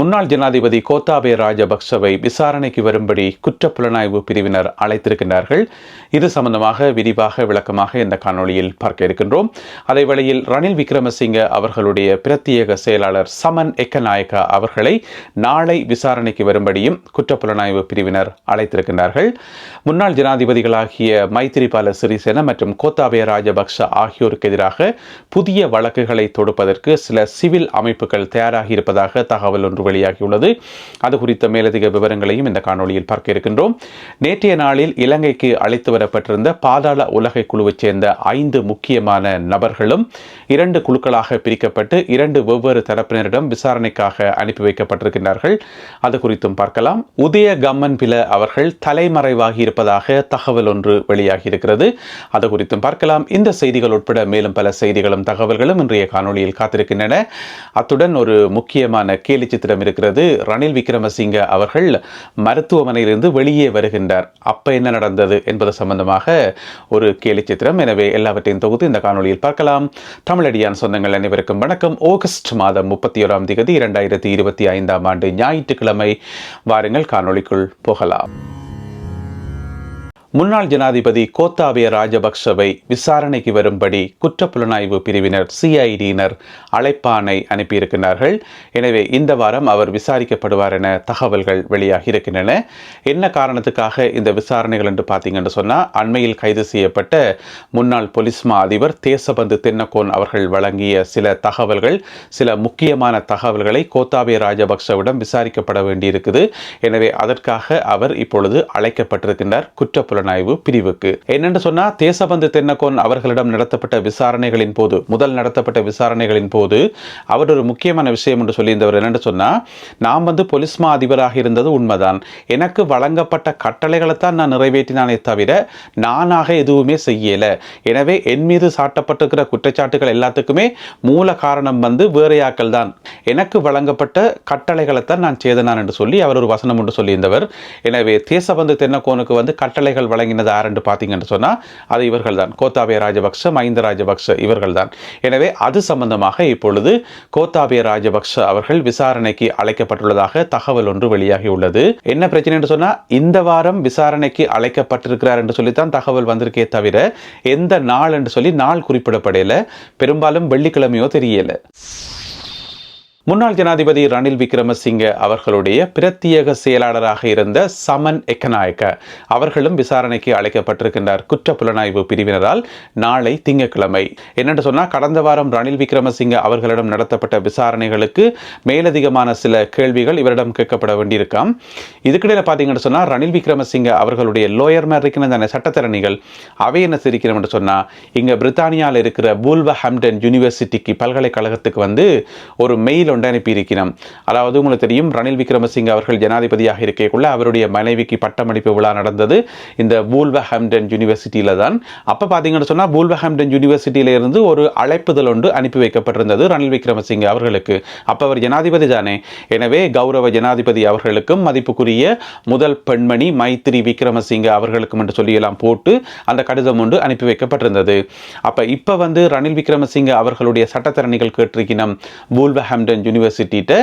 முன்னாள் ஜனாதிபதி கோத்தாபே ராஜபக்சவை விசாரணைக்கு வரும்படி குற்றப்புலனாய்வு பிரிவினர் அழைத்திருக்கின்றார்கள். இது சம்பந்தமாக விரிவாக விளக்கமாக இந்த காணொளியில் பார்க்க இருக்கின்றோம். அதே வேளையில் ரணில் விக்ரமசிங்க அவர்களுடைய பிரத்யேக செயலாளர் சமன் எக்கநாயக்கா அவர்களை நாளை விசாரணைக்கு வரும்படியும் குற்றப்புலனாய்வு பிரிவினர் அழைத்திருக்கின்றார்கள். முன்னாள் ஜனாதிபதிகளாகிய மைத்திரிபால சிறிசேன மற்றும் கோத்தாபய ராஜபக்ஷ ஆகியோருக்கு எதிராக புதிய வழக்குகளை தொடுப்பதற்கு சில சிவில் அமைப்புகள் தயாராகி இருப்பதாக தகவல் ஒன்று வெளியாகியுள்ளது அது குறித்த மேலதிக விவரங்களையும் இந்த காணொளியில் பார்க்க இருக்கின்றோம். நேற்றைய நாளில் இலங்கைக்கு அழைத்து வரப்பட்டிருந்த பாதாள உலகை குழுவைச் சேர்ந்த ஐந்து முக்கியமான நபர்களும் இரண்டு குழுக்களாக பிரிக்கப்பட்டு இரண்டு வெவ்வேறு தரப்பினரிடம் விசாரணைக்காக அனுப்பி வைக்கப்பட்டிருக்கின்றார்கள். அது குறித்தும் பார்க்கலாம். உதய கம்மன் பில அவர்கள் தலைமறைவாகி இருப்பதாக தகவல் ஒன்று வெளியாகி இருக்கிறது அது குறித்தும் பார்க்கலாம். இந்த செய்திகள் உட்பட மேலும் பல செய்திகளும் தகவல்களும் இன்றைய காணொளியில் காத்திருக்கின்றன. அத்துடன் ஒரு முக்கியமான கேலி சித்திர சித்திரம் இருக்கிறது ரணில் விக்ரமசிங்க அவர்கள் மருத்துவமனையிலிருந்து வெளியே வருகின்றார். அப்போ என்ன நடந்தது என்பது சம்பந்தமாக ஒரு கேலி சித்திரம். எனவே எல்லாவற்றையும் தொகுத்து இந்த காணொலியில் பார்க்கலாம். தமிழடியான் சொந்தங்கள் அனைவருக்கும் வணக்கம். ஆகஸ்ட் மாதம் முப்பத்தி ஓராம் தேதி இரண்டாயிரத்தி இருபத்தி ஐந்தாம் ஆண்டு ஞாயிற்றுக்கிழமை வாருங்கள் காணொலிக்குள் போகலாம். முன்னாள் ஜனாதிபதி கோத்தாபய ராஜபக்சவை விசாரணைக்கு வரும்படி குற்றப்புலனாய்வு பிரிவினர் சிஐடியினர் அழைப்பானை அனுப்பியிருக்கிறார்கள். எனவே இந்த வாரம் அவர் விசாரிக்கப்படுவார் என தகவல்கள் வெளியாகி இருக்கின்றன. என்ன காரணத்துக்காக இந்த விசாரணைகள் என்று பார்த்தீங்கன்னு சொன்னால் அண்மையில் கைது செய்யப்பட்ட முன்னாள் பொலிஸ் மா அதிபர் தேசபந்து தென்னகோன் அவர்கள் வழங்கிய சில தகவல்கள் சில முக்கியமான தகவல்களை கோத்தாபய ராஜபக்சவிடம் விசாரிக்கப்பட வேண்டியிருக்குது. எனவே அதற்காக அவர் இப்பொழுது அழைக்கப்பட்டிருக்கின்றார் குற்றப்புலன் புலனாய்வு பிரிவுக்கு. என்னென்று சொன்னா தேசபந்து தென்னகோன் அவர்களிடம் நடத்தப்பட்ட விசாரணைகளின் போது முதல் நடத்தப்பட்ட விசாரணைகளின் போது அவர் ஒரு முக்கியமான விஷயம் என்று சொல்லியிருந்தவர் என்னென்று சொன்னா நாம் வந்து பொலிஸ்மா அதிபராக இருந்தது உண்மைதான். எனக்கு வழங்கப்பட்ட கட்டளைகளைத்தான் நான் நிறைவேற்றினானே தவிர நானாக எதுவுமே செய்யல. எனவே என் மீது சாட்டப்பட்டிருக்கிற குற்றச்சாட்டுகள் எல்லாத்துக்குமே மூல காரணம் வந்து வேறையாக்கள் தான் எனக்கு வழங்கப்பட்ட கட்டளைகளைத்தான் நான் செய்தனான் என்று சொல்லி அவர் ஒரு வசனம் ஒன்று சொல்லியிருந்தவர். எனவே தேசபந்து தென்னகோனுக்கு வந்து கட்டளைகள் வழங்கினது யார் பார்த்தீங்கன்னு சொன்னால் அது இவர்கள் தான் கோத்தாபய ராஜபக்ஷ மஹிந்த ராஜபக்ஷ இவர்கள் தான் எனவே அது சம்பந்தமாக இப்பொழுது கோத்தாபய ராஜபக்ஷ அவர்கள் விசாரணைக்கு அழைக்கப்பட்டுள்ளதாக தகவல் ஒன்று வெளியாகி உள்ளது. என்ன பிரச்சனை என்று சொன்னால் இந்த வாரம் விசாரணைக்கு அழைக்கப்பட்டிருக்கிறார் என்று சொல்லித்தான் தகவல் வந்திருக்கே தவிர எந்த நாள் என்று சொல்லி நாள் குறிப்பிடப்படையில பெரும்பாலும் வெள்ளிக்கிழமையோ தெரியலை. முன்னாள் ஜனாதிபதி ரணில் விக்ரமசிங்க அவர்களுடைய பிரத்யேக செயலாளராக இருந்த சமன் எக்கநாயக்க அவர்களும் விசாரணைக்கு அழைக்கப்பட்டிருக்கின்றார் குற்ற புலனாய்வு பிரிவினரால் நாளை திங்கட்கிழமை. என்னென்று சொன்னால் கடந்த வாரம் ரணில் விக்ரமசிங்க அவர்களிடம் நடத்தப்பட்ட விசாரணைகளுக்கு மேலதிகமான சில கேள்விகள் இவரிடம் கேட்கப்பட வேண்டியிருக்காம். இதுக்கிடையில் பார்த்தீங்கன்னு சொன்னால் ரணில் விக்ரமசிங்க அவர்களுடைய லோயர் மேல் இருக்கிற அந்த சட்டத்திறனிகள் அவை என்ன சிரிக்கிறோம் என்று சொன்னால் இங்கே பிரித்தானியாவில் இருக்கிற பூல்வ ஹம்டன் யூனிவர்சிட்டிக்கு பல்கலைக்கழகத்துக்கு வந்து ஒரு மெயில் ஒன்று அனுப்பியிருக்கிறோம் அதாவது உங்களுக்கு தெரியும் ரணில் விக்ரமசிங்க அவர்கள் ஜனாதிபதியாக இருக்கக்குள்ள அவருடைய மனைவிக்கு பட்டமளிப்பு விழா நடந்தது இந்த பூல்வஹாம்டன் யூனிவர்சிட்டியில் தான். அப்போ பார்த்தீங்கன்னு சொன்னால் பூல்வஹாம்டன் யூனிவர்சிட்டியிலிருந்து ஒரு அழைப்புதல் ஒன்று அனுப்பி வைக்கப்பட்டிருந்தது ரணில் விக்ரமசிங்க அவர்களுக்கு. அப்போ அவர் ஜனாதிபதி தானே. எனவே கௌரவ ஜனாதிபதி அவர்களுக்கும் மதிப்புக்குரிய முதல் பெண்மணி மைத்திரி விக்ரமசிங்க அவர்களுக்கும் என்று சொல்லியெல்லாம் போட்டு அந்த கடிதம் ஒன்று அனுப்பி வைக்கப்பட்டிருந்தது. அப்போ இப்போ வந்து ரணில் விக்ரமசிங்க அவர்களுடைய சட்டத்தரணிகள் கேட்டிருக்கணும் பூல்வஹாம்டன் யூனிவர்சிட்டிகிட்ட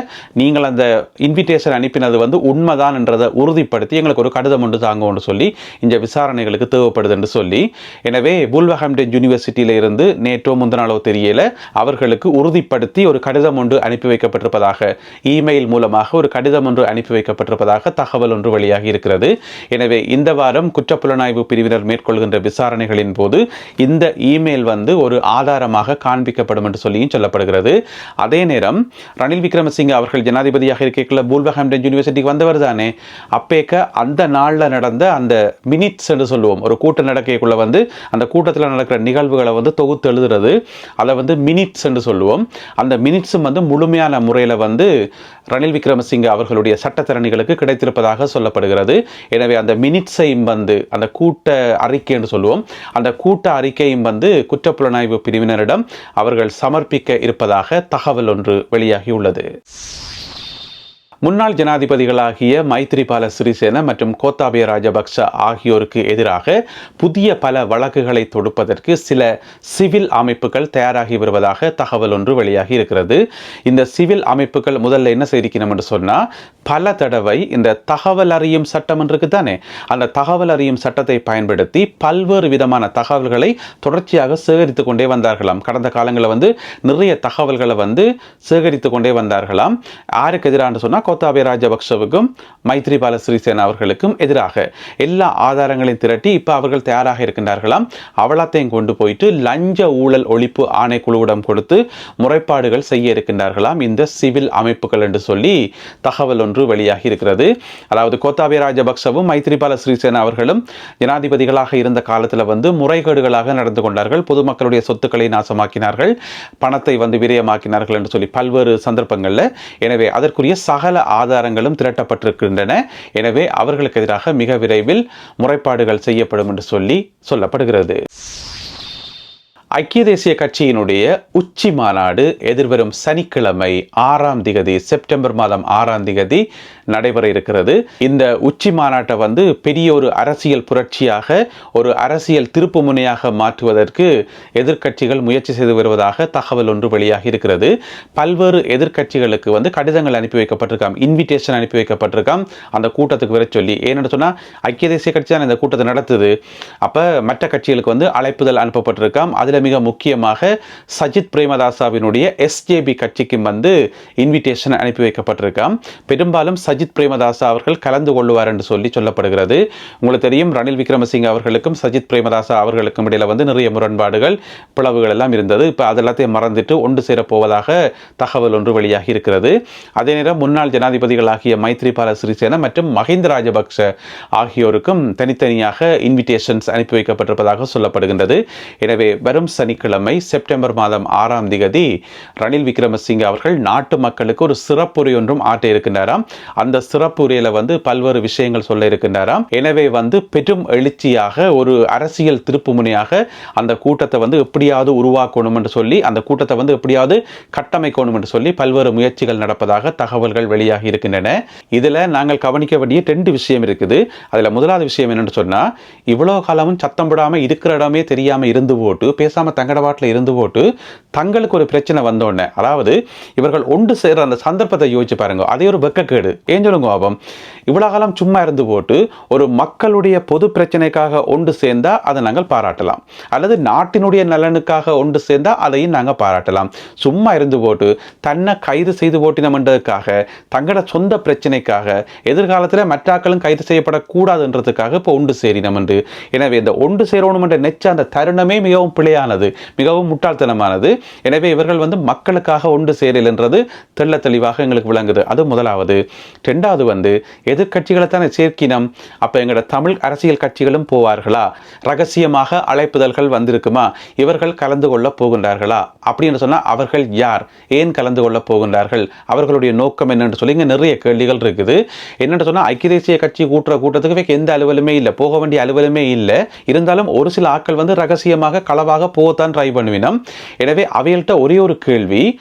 நீங்கள் அந்த இன்விடேஷன் அனுப்பினது வந்து உண்மைதான் என்றதை உறுதிப்படுத்தி எங்களுக்கு ஒரு கடிதம் ஒன்று தாங்கன்னு சொல்லி இந்த விசாரணைகளுக்கு தேவைப்படுது என்று சொல்லி எனவே புல்வஹாம்டன் யூனிவர்சிட்டியில் இருந்து நேற்றோ முந்தநாளோ தெரியல அவர்களுக்கு உறுதிப்படுத்தி ஒரு கடிதம் ஒன்று அனுப்பி வைக்கப்பட்டிருப்பதாக இமெயில் மூலமாக ஒரு கடிதம் ஒன்று அனுப்பி வைக்கப்பட்டிருப்பதாக தகவல் ஒன்று வெளியாகி இருக்கிறது. எனவே இந்த வாரம் குற்றப்புலனாய்வு பிரிவினர் மேற்கொள்கின்ற விசாரணைகளின் போது இந்த இமெயில் வந்து ஒரு ஆதாரமாக காண்பிக்கப்படும் என்று சொல்லியும் சொல்லப்படுகிறது. அதே நேரம் ரணில் விக்ரமசிங்க அவர்கள் ஜனாதிபதியாக இருக்கக்குள்ள பூல்வஹாம்டன் யூனிவர்சிட்டிக்கு வந்தவர் தானே. அப்பேக்க அந்த நாளில் நடந்த அந்த மினிட்ஸ் என்று சொல்லுவோம். ஒரு கூட்டம் நடக்கக்குள்ளே வந்து அந்த கூட்டத்தில் நடக்கிற நிகழ்வுகளை வந்து தொகுத்து எழுதுறது. அதை வந்து மினிட்ஸ் என்று சொல்லுவோம். அந்த மினிட்ஸும் வந்து முழுமையான முறையில் வந்து ரணில் விக்ரமசிங்க அவர்களுடைய சட்டத்திறனிகளுக்கு கிடைத்திருப்பதாக சொல்லப்படுகிறது. எனவே அந்த மினிட்ஸையும் வந்து அந்த கூட்ட அறிக்கை என்று சொல்லுவோம். அந்த கூட்ட அறிக்கையும் வந்து குற்றப்புலனாய்வு பிரிவினரிடம் அவர்கள் சமர்ப்பிக்க இருப்பதாக தகவல் ஒன்று வெளியாக வெளியாகியுள்ளது முன்னாள் ஜனாதிபதிகளாகிய மைத்ரிபால சிறிசேன மற்றும் கோத்தாபய ராஜபக்ஷ ஆகியோருக்கு எதிராக புதிய பல வழக்குகளை தொடுப்பதற்கு சில சிவில் அமைப்புகள் தயாராகி வருவதாக தகவல் ஒன்று வெளியாகி இருக்கிறது. இந்த சிவில் அமைப்புகள் முதல்ல என்ன செய்திருக்கணும் என்று சொன்னால் பல தடவை இந்த தகவல் அறியும் சட்டம் இருக்கு தானே அந்த தகவல் அறியும் சட்டத்தை பயன்படுத்தி பல்வேறு விதமான தகவல்களை தொடர்ச்சியாக சேகரித்து கொண்டே வந்தார்களாம். கடந்த காலங்களில் வந்து நிறைய தகவல்களை வந்து சேகரித்து கொண்டே வந்தார்களாம். யாருக்கு எதிரான சொன்னால் கோத்தாபய ராஜபக்சவுக்கும் மைத்ரிபால சிறிசேனா அவர்களுக்கும் எதிராக எல்லா ஆதாரங்களையும் திரட்டி இப்போ அவர்கள் தயாராக இருக்கின்றார்களாம். அவலாத்தையும் கொண்டு போயிட்டு லஞ்ச ஊழல் ஒழிப்பு ஆணைக்குழுவிடம் கொடுத்து முறைப்பாடுகள் செய்ய இருக்கின்றார்களாம். இந்த சிவில் அமைப்புகள் என்று சொல்லி தகவல் ஒன்று வெளியாகி இருக்கிறது. அதாவது கோத்தாபய ராஜபக்சவும் மைத்ரிபால சிறிசேனா அவர்களும் ஜனாதிபதிகளாக இருந்த காலத்தில் வந்து முறைகேடுகளாக நடந்து கொண்டார்கள். பொதுமக்களுடைய சொத்துக்களை நாசமாக்கினார்கள். பணத்தை வந்து விரயமாக்கினார்கள் என்று சொல்லி பல்வேறு சந்தர்ப்பங்களில். எனவே அதற்குரிய சகல ஆதாரங்களும் திரட்டப்பட்டிருக்கின்றன. எனவே அவர்களுக்கு எதிராக மிக விரைவில் முறைப்பாடுகள் செய்யப்படும் என்று சொல்லி சொல்லப்படுகிறது. ஐக்கிய தேசிய கட்சியினுடைய உச்சி மாநாடு எதிர்வரும் சனிக்கிழமை ஆறாம் திகதி செப்டம்பர் மாதம் ஆறாம் திகதி நடைபெற இருக்கிறது. இந்த உச்சி மாநாட்டை வந்து பெரிய ஒரு அரசியல் புரட்சியாக ஒரு அரசியல் திருப்பு முனையாக மாற்றுவதற்கு எதிர்க்கட்சிகள் முயற்சி செய்து வருவதாக தகவல் ஒன்று வெளியாகி இருக்கிறது. பல்வேறு எதிர்க்கட்சிகளுக்கு வந்து கடிதங்கள் அனுப்பி வைக்கப்பட்டிருக்காம். இன்விடேஷன் அனுப்பி வைக்கப்பட்டிருக்காம். அந்த கூட்டத்துக்கு வர சொல்லி. ஏன்னு சொன்னால் ஐக்கிய தேசிய கட்சி தான் இந்த கூட்டத்தை நடத்துது. அப்போ மற்ற கட்சிகளுக்கு வந்து அழைப்புதல் அனுப்பப்பட்டிருக்காம். அதில் மிக முக்கியமாக சஜித் பிரேமதாசாவினுடைய எஸ்ஜேபி கட்சிக்கும் வந்து இன்விடேஷன் அனுப்பி வைக்கப்பட்டிருக்காம். பெரும்பாலும் சஜித் பிரேமதாசா அவர்கள் கலந்து கொள்வார் என்று சொல்லி சொல்லப்படுகிறது. உங்களுக்கு தெரியும் ரணில் விக்ரமசிங்க அவர்களுக்கும் சஜித் பிரேமதாசா அவர்களுக்கும் இடையில வந்து நிறைய முரண்பாடுகள் பிளவுகள் எல்லாம் இருந்தது. இப்போ அதெல்லாத்தையும் மறந்துட்டு ஒன்று சேரப்போவதாக தகவல் ஒன்று வெளியாகி இருக்கிறது. அதே நேரம் முன்னாள் ஜனாதிபதிகளாகிய மைத்ரிபால சிறிசேன மற்றும் மஹிந்த ராஜபக்ஷ ஆகியோருக்கும் தனித்தனியாக இன்விடேஷன்ஸ் அனுப்பி வைக்கப்பட்டிருப்பதாக சொல்லப்படுகின்றது. எனவே வரும் சனிக்கிழமை செப்டம்பர் மாதம் ஆறாம் திகதி ரணில் விக்ரமசிங்க அவர்கள் நாட்டு மக்களுக்கு ஒரு சிறப்புரை ஒன்றும் ஆற்ற இருக்கின்றாராம். அந்த அந்த சிறப்பு உரையில வந்து பல்வேறு விஷயங்கள் சொல்ல இருக்கின்றாராம். எனவே வந்து பெரும் எழுச்சியாக ஒரு அரசியல் திருப்பு முனையாக அந்த கூட்டத்தை வந்து எப்படியாவது உருவாக்கணும் என்று சொல்லி அந்த கூட்டத்தை வந்து எப்படியாவது கட்டமைக்கணும் என்று சொல்லி பல்வேறு முயற்சிகள் நடப்பதாக தகவல்கள் வெளியாகி இருக்கின்றன. இதுல நாங்கள் கவனிக்க வேண்டிய ரெண்டு விஷயம் இருக்குது. அதுல முதலாவது விஷயம் என்னன்னு சொன்னா இவ்வளவு காலமும் சத்தம் போடாம இருக்கிற இடமே தெரியாம இருந்து போட்டு பேசாம தங்கட வாட்டில் இருந்து போட்டு தங்களுக்கு ஒரு பிரச்சனை வந்தோடனே அதாவது இவர்கள் ஒன்று சேர்ற அந்த சந்தர்ப்பத்தை யோசிச்சு பாருங்க. அதே ஒரு வெக்கக்கேடு. ஏன் சொல்லுங்க பாபம்? காலம் சும்மா இருந்து போட்டு ஒரு மக்களுடைய பொது பிரச்சனைக்காக ஒன்று சேர்ந்தா அதை நாங்கள் பாராட்டலாம். அல்லது நாட்டினுடைய நலனுக்காக ஒன்று சேர்ந்தா அதையும் நாங்கள் பாராட்டலாம். சும்மா இருந்து போட்டு தன்னை கைது செய்து போட்டினோம்ன்றதுக்காக தங்களோட சொந்த பிரச்சனைக்காக எதிர்காலத்தில் மற்றாக்களும் கைது செய்யப்படக்கூடாதுன்றதுக்காக இப்போ ஒன்று சேரினம் என்று. எனவே இந்த ஒன்று சேரணும் என்ற நெச்ச அந்த தருணமே மிகவும் பிழையானது மிகவும் முட்டாள்தனமானது. எனவே இவர்கள் வந்து மக்களுக்காக ஒன்று சேரல் என்றது தெள்ள தெளிவாக எங்களுக்கு விளங்குது. அது முதலாவது. ரெண்டாவது வந்து எதிர்கட்சிகளை தானே சேர்க்கினம்? அப்போ எங்களோட தமிழ் அரசியல் கட்சிகளும் போவார்களா? ரகசியமாக அழைப்புதல்கள் வந்திருக்குமா? இவர்கள் கலந்து கொள்ள போகின்றார்களா? அப்படின்னு சொன்னால் அவர்கள் யார்? ஏன் கலந்து கொள்ள போகின்றார்கள்? அவர்களுடைய நோக்கம் என்னென்று சொல்லி இங்கே நிறைய கேள்விகள் இருக்குது. என்னென்னு சொன்னால் ஐக்கிய தேசிய கட்சி கூட்டுற கூட்டத்துக்கு எந்த அலுவலுமே இல்லை. போக வேண்டிய அலுவலுமே இல்லை. இருந்தாலும் ஒரு சில ஆட்கள் வந்து ரகசியமாக களவாக போகத்தான் ட்ரை பண்ணுவினோம். எனவே அவைகள்கிட்ட ஒரே ஒரு கேள்வி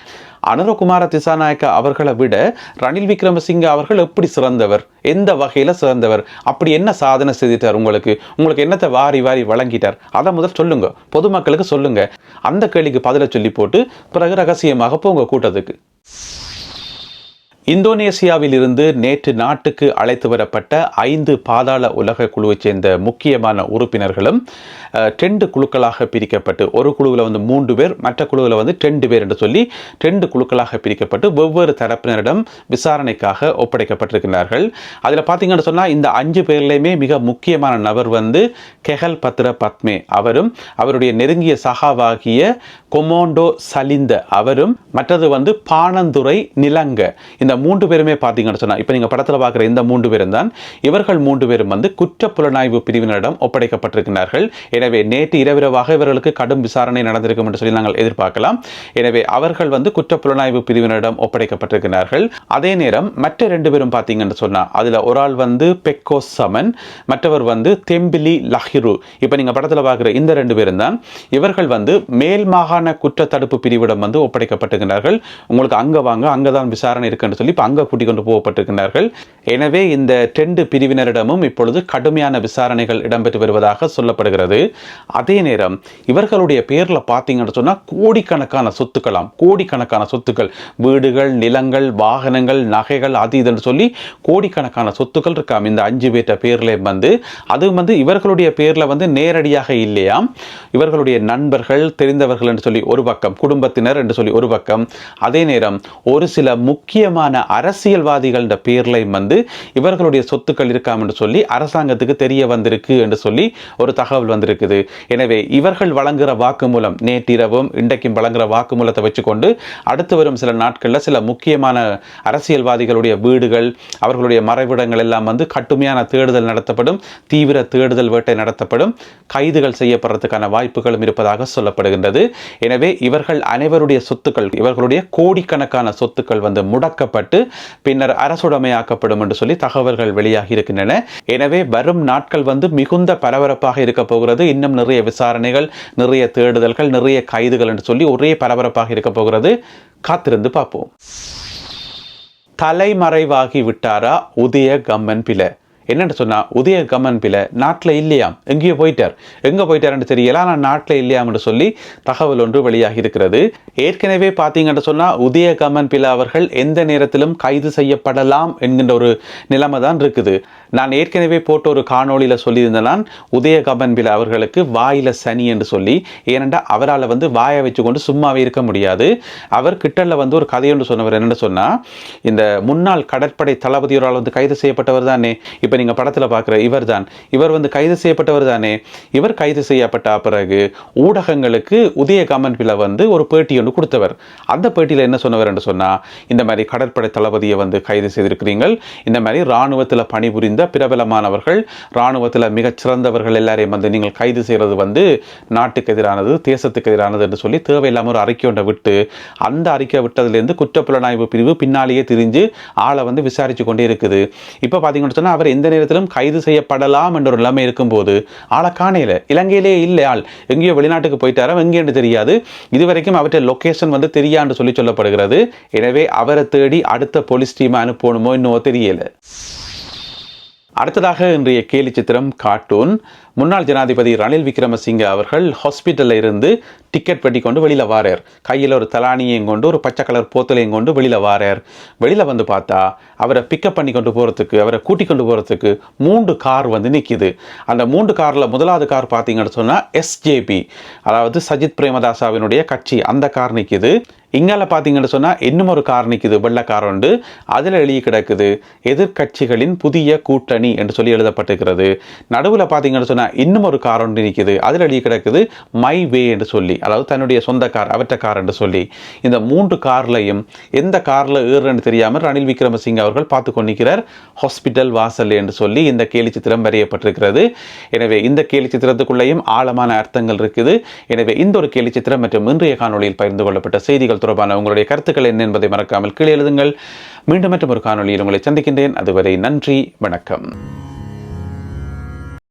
அனுரகுமார திசாநாயக்க அவர்களை விட ரணில் விக்ரமசிங்க அவர்கள் எப்படி சிறந்தவர்? எந்த வகையில் சிறந்தவர்? அப்படி என்ன சாதனை செய்துட்டார் உங்களுக்கு? உங்களுக்கு என்னத்தை வாரி வாரி வழங்கிட்டார்? அதை முதல் சொல்லுங்க. பொதுமக்களுக்கு சொல்லுங்க. அந்த கேள்விக்கு பதிலை சொல்லி போட்டு பிறகு ரகசியமாக போங்க கூட்டத்துக்கு. இந்தோனேசியாவில் இருந்து நேற்று நாட்டுக்கு அழைத்து வரப்பட்ட ஐந்து பாதாள உலக குழுவைச் சேர்ந்த முக்கியமான உறுப்பினர்களும் ரெண்டு குழுக்களாக பிரிக்கப்பட்டு ஒரு குழுவில் வந்து மூன்று பேர் மற்ற குழுவில் வந்து ரெண்டு பேர் என்று சொல்லி ரெண்டு குழுக்களாக பிரிக்கப்பட்டு வெவ்வேறு தரப்பினரிடம் விசாரணைக்காக ஒப்படைக்கப்பட்டிருக்கிறார்கள். அதில் பார்த்தீங்கன்னு சொன்னால் இந்த அஞ்சு பேர்லையுமே மிக முக்கியமான நபர் வந்து கெஹல் பத்ர பத்மே அவரும் அவருடைய நெருங்கிய சகாவாகிய கொமோண்டோ சலிந்த அவரும் மற்றது வந்து பானந்துரை நிலங்க. இந்த மூன்று பேருமே பார்த்தீங்கன்னு சொன்னால் இப்போ நீங்கள் படத்தில் பார்க்குற இந்த மூன்று பேரும் தான் இவர்கள் மூன்று பேரும் வந்து குற்ற புலனாய்வு பிரிவினரிடம் ஒப்படைக்கப்பட்டிருக்கிறார்கள். எனவே நேற்று இரவிரவாக இவர்களுக்கு கடும் விசாரணை நடந்திருக்கும் என்று சொல்லி நாங்கள் எதிர்பார்க்கலாம். எனவே அவர்கள் வந்து குற்ற புலனாய்வு பிரிவினரிடம் ஒப்படைக்கப்பட்டிருக்கிறார்கள். அதே நேரம் மற்ற ரெண்டு பேரும் பார்த்தீங்கன்னு சொன்னால் அதில் ஒரு ஆள் வந்து பெக்கோ சமன் மற்றவர் வந்து தெம்பிலி லஹிரு. இப்போ நீங்கள் படத்தில் பார்க்குற இந்த ரெண்டு பேரும் தான் இவர்கள் வந்து மேல் மாகாண குற்ற தடுப்பு பிரிவிடம் வந்து ஒப்படைக்கப்பட்டிருக்கிறார்கள். உங்களுக்கு அங்கே வாங்க அங்கே தான் விசாரணை இருக்குன்னு சொல்லி சொல்லி இப்போ அங்கே கூட்டிக் கொண்டு போகப்பட்டிருக்கிறார்கள் எனவே இந்த டெண்டு பிரிவினரிடமும் இப்பொழுது கடுமையான விசாரணைகள் இடம்பெற்று வருவதாக சொல்லப்படுகிறது. அதே நேரம் இவர்களுடைய பேரில் பார்த்தீங்கன்னு சொன்னால் கோடிக்கணக்கான சொத்துக்களாம். கோடிக்கணக்கான சொத்துக்கள். வீடுகள் நிலங்கள் வாகனங்கள் நகைகள் அது இதுன்னு சொல்லி கோடிக்கணக்கான சொத்துக்கள் இருக்காம். இந்த அஞ்சு பேர்ட்ட பேர்ல வந்து அது வந்து இவர்களுடைய பேரில் வந்து நேரடியாக இல்லையாம். இவர்களுடைய நண்பர்கள் தெரிந்தவர்கள் என்று சொல்லி ஒரு பக்கம் குடும்பத்தினர் என்று சொல்லி ஒரு பக்கம். அதே நேரம் ஒரு சில முக்கியமான அரசியல்வாதிகள் பேர்லையும் வந்து இவர்களுடைய சொத்துக்கள் இருக்காம் என்று சொல்லி அரசாங்கத்துக்கு தெரிய வந்திருக்கு என்று சொல்லி ஒரு தகவல் வந்திருக்குது. எனவே இவர்கள் வழங்குகிற வாக்குமூலம் நேற்றிரவும் இன்றைக்கும் வழங்குகிற வாக்குமூலத்தை வச்சுக்கொண்டு அடுத்து வரும் சில நாட்களில் சில முக்கியமான அரசியல்வாதிகளுடைய வீடுகள் அவர்களுடைய மறைவிடங்கள் எல்லாம் வந்து கடுமையான தேடுதல் நடத்தப்படும் தீவிர தேடுதல் வேட்டை நடத்தப்படும் கைதுகள் செய்யப்படுறதுக்கான வாய்ப்புகளும் இருப்பதாக சொல்லப்படுகின்றது. எனவே இவர்கள் அனைவருடைய சொத்துக்கள் இவர்களுடைய கோடிக்கணக்கான சொத்துக்கள் வந்து முடக்கப்பட்டு பின்னர் அரசுடைமையாக்கப்படும் என்று சொல்லி தகவல்கள் வெளியாகி இருக்கின்றன. எனவே வரும் நாட்கள் வந்து மிகுந்த பரபரப்பாக இருக்க போகிறது. இன்னும் நிறைய விசாரணைகள் நிறைய தேடுதல்கள் நிறைய கைதுகள் என்று சொல்லி ஒரே பரபரப்பாக இருக்க போகிறது. காத்திருந்து பார்ப்போம். தலைமறைவாகி விட்டாரா? உதய கம்மன் பிள்ளை என்னென்னு சொன்னால் உதய கமன் பிள்ளை நாட்டில் இல்லையாம். எங்கேயோ போயிட்டார். எங்கே போயிட்டாருன்னு தெரியல. ஆனால் நாட்டில் இல்லையாம்னு சொல்லி தகவல் ஒன்று வெளியாகி இருக்கிறது. ஏற்கனவே பார்த்தீங்கன்னு சொன்னால் உதய கமன் அவர்கள் எந்த நேரத்திலும் கைது செய்யப்படலாம் என்கின்ற ஒரு நிலைமை தான் இருக்குது. நான் ஏற்கனவே போட்ட ஒரு காணொளியில் சொல்லியிருந்தேன் நான் உதய கமன் அவர்களுக்கு வாயில சனி என்று சொல்லி ஏனென்றால் அவரால் வந்து வாயை வச்சுக்கொண்டு சும்மாவே இருக்க முடியாது. அவர் கிட்டல வந்து ஒரு கதை சொன்னவர் என்னென்னு சொன்னால் இந்த முன்னாள் கடற்படை தளபதியோரால் வந்து கைது செய்யப்பட்டவர் தானே. இப்போ நீங்கள் படத்தில் பார்க்குற இவர் தான் இவர் வந்து கைது செய்யப்பட்டவர் தானே. இவர் கைது செய்யப்பட்ட பிறகு ஊடகங்களுக்கு உதய கமன் வந்து ஒரு பேட்டி ஒன்று கொடுத்தவர். அந்த பேட்டியில் என்ன சொன்னவர் என்று சொன்னால் இந்த மாதிரி கடற்படை தளபதியை வந்து கைது செய்திருக்கிறீர்கள். இந்த மாதிரி இராணுவத்தில் பணிபுரிந்த பிரபலமானவர்கள் இராணுவத்தில் மிகச்சிறந்தவர்கள் எல்லாரையும் வந்து நீங்கள் கைது செய்கிறது வந்து நாட்டுக்கு எதிரானது தேசத்துக்கு எதிரானது என்று சொல்லி தேவையில்லாமல் ஒரு அறிக்கை ஒன்றை விட்டு அந்த அறிக்கை விட்டதுலேருந்து குற்றப்புலனாய்வு பிரிவு பின்னாலேயே திரிஞ்சு ஆளை வந்து விசாரித்து கொண்டே இருக்குது. இப்போ பார்த்தீங்கன்னு சொன்னால் அவர் எந்த நேரத்திலும் கைது செய்யப்படலாம் என்ற ஒரு நிலைமை இருக்கும்போது ஆளை இலங்கையிலே இல்லை ஆள். எங்கேயோ வெளிநாட்டுக்கு போயிட்டாரா எங்கேன்னு தெரியாது. இதுவரைக்கும் அவற்றை லொக்கேஷன் வந்து தெரியான்னு சொல்லி சொல்லப்படுகிறது. எனவே அவரை தேடி அடுத்த போலீஸ் டீம் அனுப்பணுமோ இன்னும் தெரியல. அடுத்ததாக இன்றைய கேலி சித்திரம் கார்ட்டூன் முன்னாள் ஜனாதிபதி ரணில் விக்ரமசிங்க அவர்கள் ஹாஸ்பிட்டலில் இருந்து டிக்கெட் வெட்டி கொண்டு வெளியில் வாரார். கையில் ஒரு தலானியையும் கொண்டு ஒரு பச்சை கலர் போத்தலையும் கொண்டு வெளியில் வாரார். வெளியில் வந்து பார்த்தா அவரை பிக்கப் பண்ணி கொண்டு போகிறதுக்கு அவரை கூட்டி கொண்டு போகிறதுக்கு மூன்று கார் வந்து நிற்கிது அந்த மூன்று காரில் முதலாவது கார் பார்த்தீங்கன்னு சொன்னால் எஸ்ஜேபி அதாவது சஜித் பிரேமதாசாவினுடைய கட்சி. அந்த கார் நிற்கிது இங்கால பார்த்தீங்கன்னு சொன்னால் இன்னும் ஒரு கார் நிற்குது வெள்ளை கார் உண்டு அதில் எழுதி கிடக்குது எதிர்க்கட்சிகளின் புதிய கூட்டணி என்று சொல்லி எழுதப்பட்டிருக்கிறது. நடுவில் பார்த்தீங்கன்னு சொன்னால் இன்னும் ஒரு கார் ஒன்று நிற்கிது. அதில் எழுதி கிடக்குது மை வே என்று சொல்லி. அதாவது தன்னுடைய சொந்த கார் அவற்ற கார் என்று சொல்லி. இந்த மூன்று கார்லையும் எந்த காரில் ஏறுன்னு தெரியாமல் ரணில் விக்ரமசிங்க அவர்கள் பார்த்து கொண்டிருக்கிறார். ஹாஸ்பிட்டல் வாசல் என்று சொல்லி இந்த கேலி சித்திரம் வரையப்பட்டிருக்கிறது. எனவே இந்த கேலி சித்திரத்துக்குள்ளேயும் ஆழமான அர்த்தங்கள் இருக்குது. எனவே இந்த ஒரு கேலி சித்திரம் மற்றும் இன்றைய காணொலியில் பகிர்ந்து கொள்ளப்பட்ட செய்திகள் தொடர்பான உங்களுடைய கருத்துக்கள் என்ன என்பதை மறக்காமல் கீழே எழுதுங்கள். மீண்டும் மற்றும் ஒரு காணொலியில் உங்களை சந்திக்கின்றேன். அதுவரை நன்றி வணக்கம்.